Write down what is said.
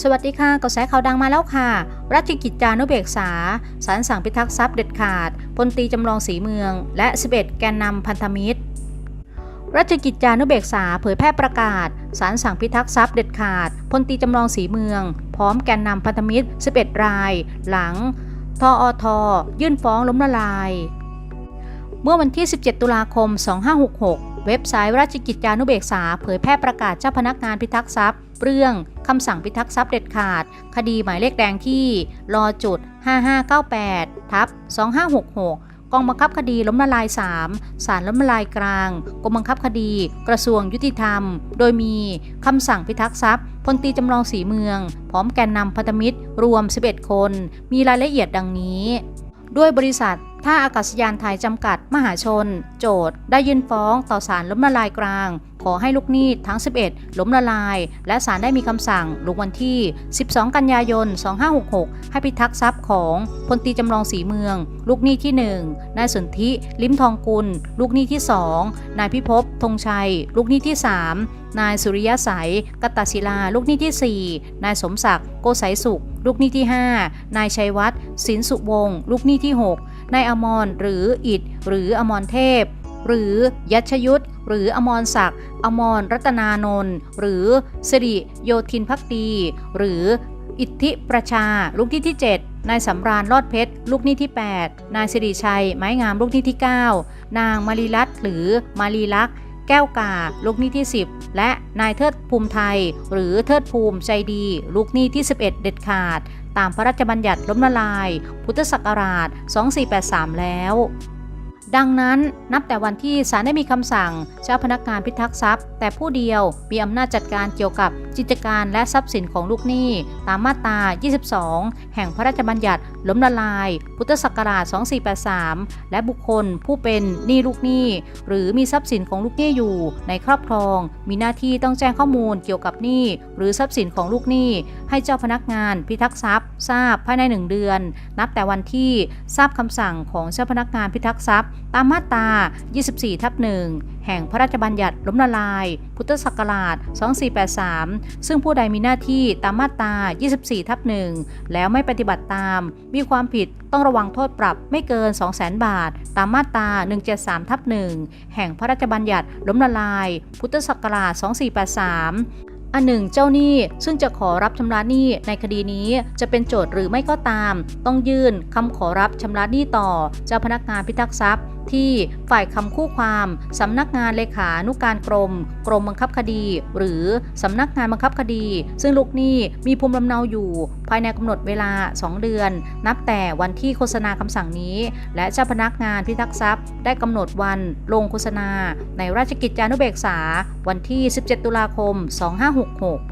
สวัสดีค่ะกระแสข่าวดังมาแล้วค่ะราชกิจจานุเบกษาศาลสั่งพิทักษ์ทรัพย์เด็ดขาดพลตีจำลองสีเมือง และ 11 แกนนำพันธมิตรราชกิจจานุเบกษาเผยแพร่ประกาศศาลสั่งพิทักษ์ทรัพย์เด็ดขาดพลตีจำลองสีเมือง พร้อมแกนนำพันธมิตร 11 ราย หลังทออทยื่นฟ้องล้มละลาย เมื่อวันที่ 17 ตุลาคม 2566 เว็บไซต์ราชกิจจานุเบกษาเผยแพร่ประกาศเจ้าพนักงานพิทักษ์ทรัพย์ เรื่องคำสั่งพิทักษ์ทรัพย์เด็ดขาด คดีหมายเลขแดงที่รอจุด 5598 ทับ 2566 กองบังคับคดีล้มละลาย3ศาลล้มละลายกลาง กรมบังคับคดี กระทรวงยุติธรรม โดยมีคำสั่งพิทักษ์ทรัพย์พลตีจำลองสีเมือง พร้อมแกนนำพันธมิตรรวม 11 คน มีรายละเอียดดังนี้ ด้วยบริษัทท่าอากาศยานไทยจำกัดมหาชน โจทย์ได้ยื่นฟ้องต่อศาลล้มละลายกลาง ขอให้ลูกหนี้ทั้ง 11 ล้มละลาย และศาลได้มีคำสั่งลงวันที่ 12 กันยายน 2566 ให้พิทักษ์ทรัพย์ของพลตีจำลองสีเมือง ลูกหนี้ที่ 1 นายสนธิลิ้มทองกุล ลูกหนี้ที่ 2 นายพิภพธงชัย ลูกหนี้ที่ 3 นายสุริยะสายกตศิลา ลูกหนี้ที่ 4 นายสมศักดิ์โกไสยสุข ลูกหนี้ที่ 5 นายชัยวัฒน์สินสุวงศ์ลูกหนี้ที่ 6 นายอมรหรืออิดหรืออมรเทพ หรือยัชยุทธหรืออมรศักดิ์อมรรัตนานนท์หรือสิริโยธินพักดี หรืออิทธิประชา ลูกหนี้ที่ 7 นายสำราญรอดเพชร ลูกหนี้ที่ 8 นายสิริชัย ไม้งามลูกหนี้ที่ 9 นางมารีรัตหรือมารีลักษ์ แก้วกา ลูกหนี้ที่ 10 และนายเทิดภูมิไทย หรือเทิดภูมิใจดี ลูกหนี้ที่ 11 เด็ดขาด ตามพระราชบัญญัติล้มละลาย พุทธศักราช 2483 แล้ว ดังนั้นนับแต่วันที่ศาลได้มีคำสั่ง เจ้าพนักงานพิทักษ์ทรัพย์ แต่ผู้เดียวมีอำนาจจัดการเกี่ยวกับกิจการและทรัพย์สินของลูกหนี้ ตามมาตรา 22 แห่งพระราชบัญญัติล้มละลาย พุทธศักราช 2483 และบุคคลผู้เป็นหนี้ลูกหนี้ หรือมีทรัพย์สินของลูกหนี้อยู่ ในครอบครอง มีหน้าที่ต้องแจ้งข้อมูลเกี่ยวกับหนี้หรือทรัพย์สินของลูกหนี้ ให้เจ้าพนักงานพิทักษ์ทรัพย์ ทราบภายใน 1 เดือน นับแต่วันที่ทราบคำสั่งของเจ้าพนักงานพิทักษ์ทรัพย์ ตามมาตรา 24 ทับ 1 แห่งพระราชบัญญัติล้มละลาย พุทธศักราช 2483 ซึ่งผู้ใดมีหน้าที่ตามมาตรา 24 ทับ 1 แล้วไม่ปฏิบัติตาม มีความผิดต้องระวังโทษปรับไม่เกิน 200,000 บาท ตามมาตรา 173 ทับ 1 แห่งพระราชบัญญัติล้มละลาย พุทธศักราช 2483อันหนึ่งเจ้าหนี้ซึ่งจะขอรับชำระหนี้ในคดีนี้จะเป็นโจทย์หรือไม่ก็ตาม ต้องยื่นคำขอรับชำระหนี้ต่อเจ้าพนักงานพิทักษ์ทรัพย์ที่ฝ่ายคำคู่ความสำนักงานเลขานุการกรม กรมบังคับคดี หรือสำนักงานบังคับคดี ซึ่งลูกหนี้มีภูมิลำเนาอยู่ ภายในกำหนดเวลา 2 เดือน นับแต่วันที่โฆษณาคำสั่งนี้ และเจ้าพนักงานพิทักษ์ทรัพย์ ได้กำหนดวันลงโฆษณา ในราชกิจจานุเบกษา วันที่ 17 ตุลาคม 2566